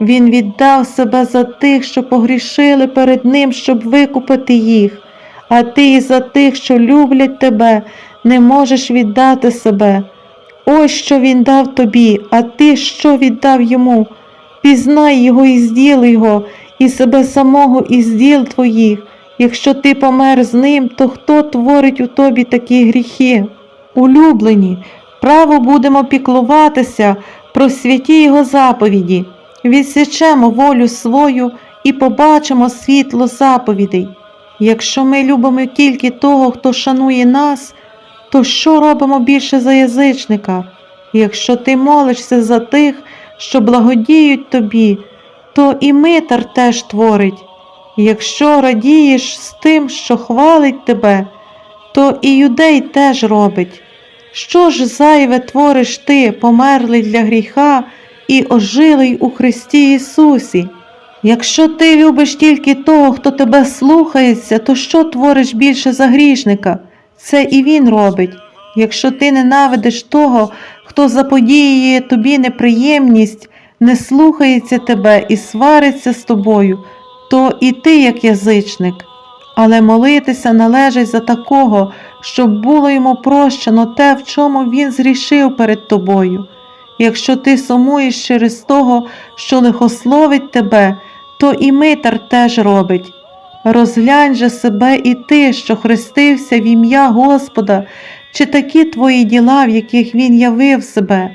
Він віддав себе за тих, що погрішили перед Ним, щоб викупити їх, а ти і за тих, що люблять тебе, не можеш віддати себе. Ось що він дав тобі, а ти що віддав йому. Пізнай його і зділ його, і себе самого і зділ твоїх. Якщо ти помер з ним, то хто творить у тобі такі гріхи? Улюблені, право будемо піклуватися про святі його заповіді, відсічемо волю свою і побачимо світло заповідей. Якщо ми любимо тільки того, хто шанує нас, то що робимо більше за язичника? Якщо ти молишся за тих, що благодіють тобі, то і митар теж творить. Якщо радієш з тим, що хвалить тебе, то і юдей теж робить. Що ж зайве твориш ти, померлий для гріха і ожилий у Христі Ісусі? Якщо ти любиш тільки того, хто тебе слухається, то що твориш більше за грішника? Це і він робить. Якщо ти ненавидиш того, хто заподіює тобі неприємність, не слухається тебе і свариться з тобою, то і ти як язичник. Але молитися належить за такого, щоб було йому прощено те, в чому він зрішив перед тобою. Якщо ти сумуєш через того, що лихословить тебе, то і митар теж робить. Розглянь же себе і ти, що хрестився в ім'я Господа, чи такі твої діла, в яких Він явив себе,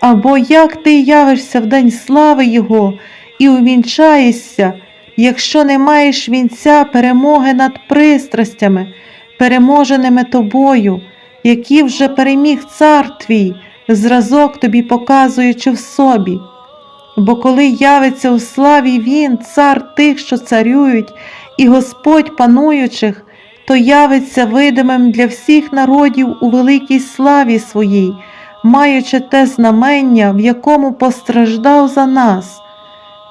або як ти явишся в день слави Його і увінчаєшся, якщо не маєш вінця перемоги над пристрастями, переможеними тобою, які вже переміг цар твій, зразок тобі показуючи в собі. Бо коли явиться у славі Він, цар тих, що царюють, і Господь пануючих, то явиться видимим для всіх народів у великій славі своїй, маючи те знамення, в якому постраждав за нас.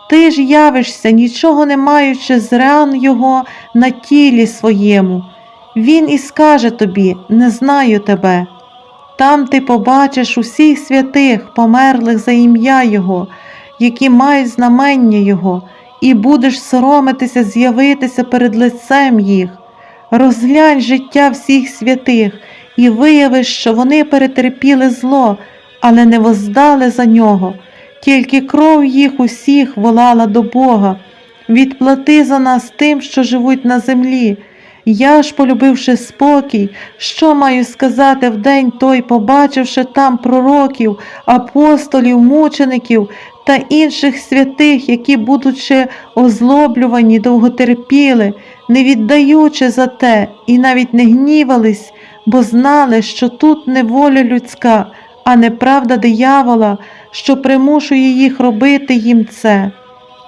Ти ж явишся, нічого не маючи з ран Його на тілі своєму. Він і скаже тобі: Не знаю тебе. Там ти побачиш усіх святих, померлих за ім'я Його, які мають знамення Його, і будеш соромитися з'явитися перед лицем їх. Розглянь життя всіх святих і виявиш, що вони перетерпіли зло, але не воздали за нього, тільки кров їх усіх волала до Бога. Відплати за нас тим, що живуть на землі. Я ж, полюбивши спокій, що маю сказати в день той, побачивши там пророків, апостолів, мучеників та інших святих, які, будучи озлоблювані, довготерпіли, не віддаючи за те, і навіть не гнівались, бо знали, що тут не воля людська, а неправда диявола, що примушує їх робити їм це.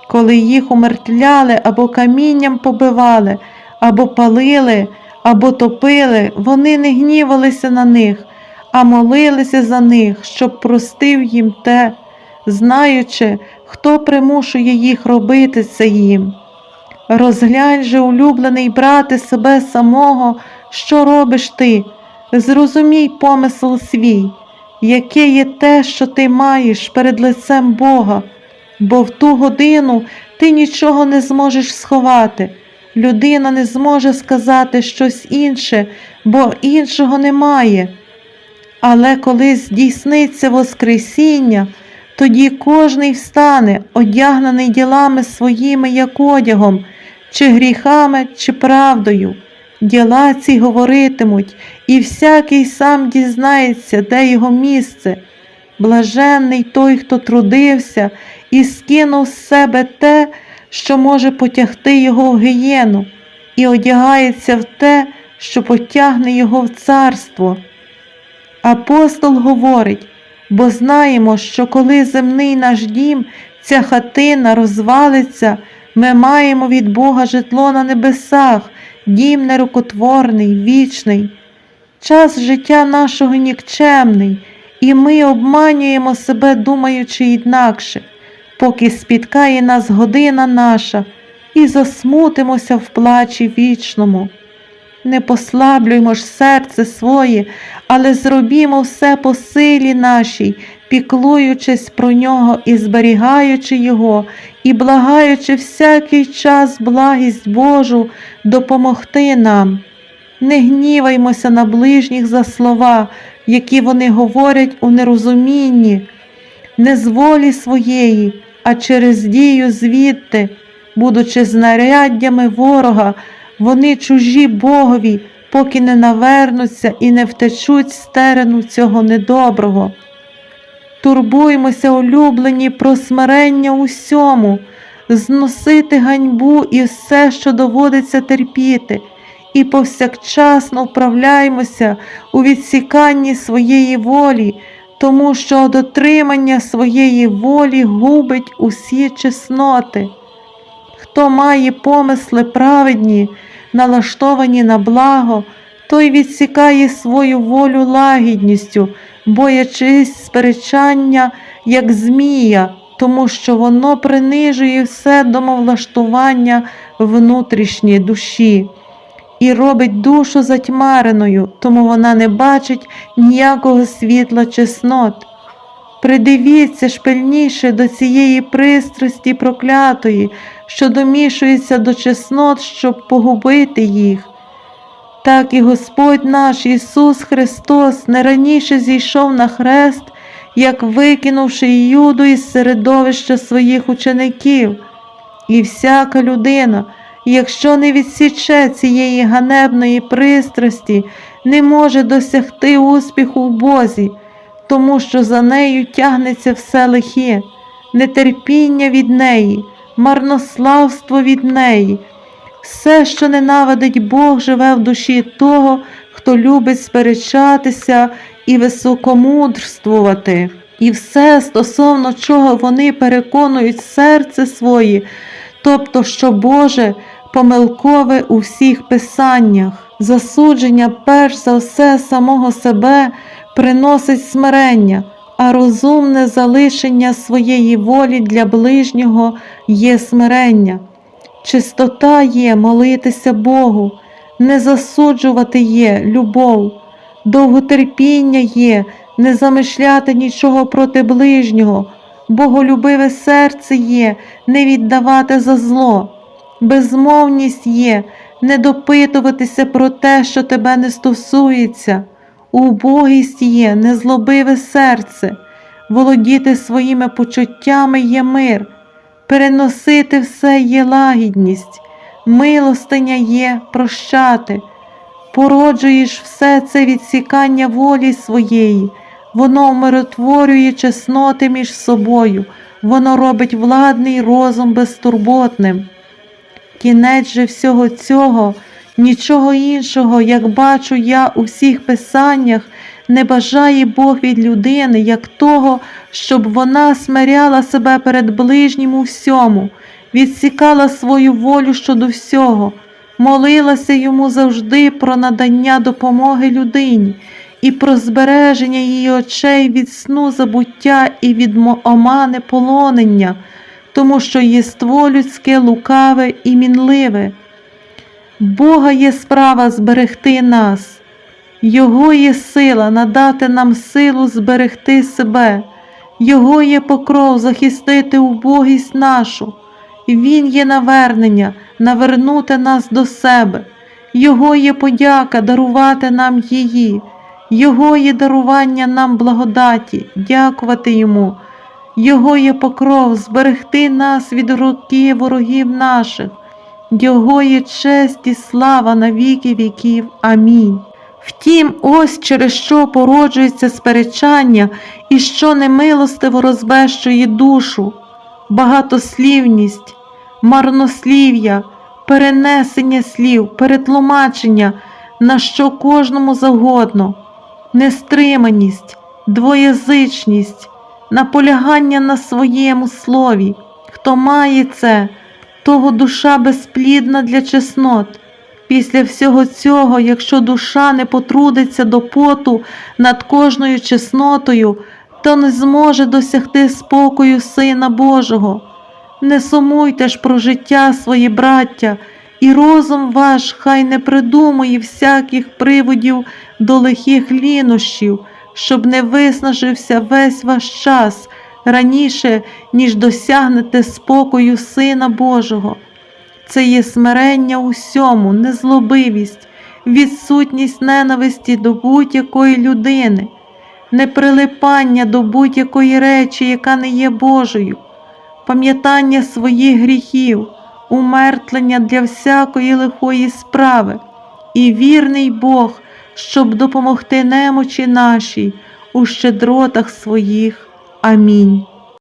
Коли їх умертвляли або камінням побивали, або палили, або топили, вони не гнівалися на них, а молилися за них, щоб простив їм те, знаючи, хто примушує їх робити це їм. Розглянь же, улюблений брате, себе самого, що робиш ти, зрозумій помисл свій, яке є те, що ти маєш перед лицем Бога, бо в ту годину ти нічого не зможеш сховати. Людина не зможе сказати щось інше, бо іншого немає. Але коли здійсниться Воскресіння, тоді кожний встане, одягнений ділами своїми, як одягом, чи гріхами, чи правдою. Діла ці говоритимуть, і всякий сам дізнається, де його місце. Блаженний той, хто трудився і скинув з себе те, що може потягти його в гієну, і одягається в те, що потягне його в царство. Апостол говорить, бо знаємо, що коли земний наш дім, ця хатина розвалиться, ми маємо від Бога житло на небесах, дім нерукотворний, вічний. Час життя нашого нікчемний, і ми обманюємо себе, думаючи інакше, поки спіткає нас година наша, і засмутимося в плачі вічному. Не послаблюймо ж серце своє, але зробімо все по силі нашій, піклуючись про нього і зберігаючи його, і благаючи всякий час благість Божу допомогти нам. Не гніваймося на ближніх за слова, які вони говорять у нерозумінні, не з волі своєї, а через дію звідти, будучи знаряддями ворога, вони чужі Богові, поки не навернуться і не втечуть з терену цього недоброго. Турбуймося, улюблені, про смирення усьому, зносити ганьбу і все, що доводиться терпіти, і повсякчасно вправляймося у відсіканні своєї волі, тому що дотримання своєї волі губить усі чесноти. Хто має помисли праведні, налаштовані на благо, той відсікає свою волю лагідністю, боячись сперечання, як змія, тому що воно принижує все домовлаштування внутрішньої душі і робить душу затьмареною, тому вона не бачить ніякого світла чеснот. Придивіться ж пильніше до цієї пристрасті проклятої, що домішується до чеснот, щоб погубити їх. Так і Господь наш Ісус Христос не раніше зійшов на хрест, як викинувши Юду із середовища своїх учеників. І всяка людина, якщо не відсіче цієї ганебної пристрасті, не може досягти успіху в Бозі, тому що за нею тягнеться все лихе, нетерпіння від неї, марнославство від неї. Все, що ненавидить Бог, живе в душі того, хто любить сперечатися і високомудрствувати. І все, стосовно чого вони переконують серце своє, тобто, що Боже помилкове у всіх писаннях. Засудження, перш за все, самого себе приносить смирення, а розумне залишення своєї волі для ближнього є смирення. Чистота є молитися Богу, не засуджувати є любов, довготерпіння є, не замишляти нічого проти ближнього, боголюбиве серце є, не віддавати за зло, безмовність є, не допитуватися про те, що тебе не стосується, убогість є, незлобиве серце, володіти своїми почуттями є мир. Переносити все є лагідність, милостиня є прощати, породжуєш все це відсікання волі своєї, воно умиротворює чесноти між собою, воно робить владний розум безтурботним. Кінець же всього цього, нічого іншого, як бачу я у всіх писаннях, не бажає Бог від людини, як того, щоб вона смиряла себе перед ближнім у всьому, відсікала свою волю щодо всього, молилася йому завжди про надання допомоги людині і про збереження її очей від сну забуття і від омани полонення, тому що єство людське лукаве і мінливе. Бога є справа зберегти нас. Його є сила надати нам силу зберегти себе, Його є покров захистити убогість нашу, Він є навернення, навернути нас до себе, Його є подяка дарувати нам її, Його є дарування нам благодаті, дякувати Йому, Його є покров зберегти нас від руки ворогів наших, Його є честь і слава на віки віків. Амінь. Втім, ось через що породжується сперечання і що немилостиво розбещує душу, багатослівність, марнослів'я, перенесення слів, перетлумачення, на що кожному завгодно, нестриманість, двоязичність, наполягання на своєму слові. Хто має це, того душа безплідна для чеснот. Після всього цього, якщо душа не потрудиться до поту над кожною чеснотою, то не зможе досягти спокою Сина Божого. Не сумуйте ж про життя свої браття, і розум ваш хай не придумує всяких приводів до лихих лінощів, щоб не виснажився весь ваш час раніше, ніж досягнете спокою Сина Божого. Це є смирення усьому, незлобивість, відсутність ненависті до будь-якої людини, неприлипання до будь-якої речі, яка не є Божою, пам'ятання своїх гріхів, умертлення для всякої лихої справи, і вірний Бог, щоб допомогти немочі нашій у щедротах своїх. Амінь.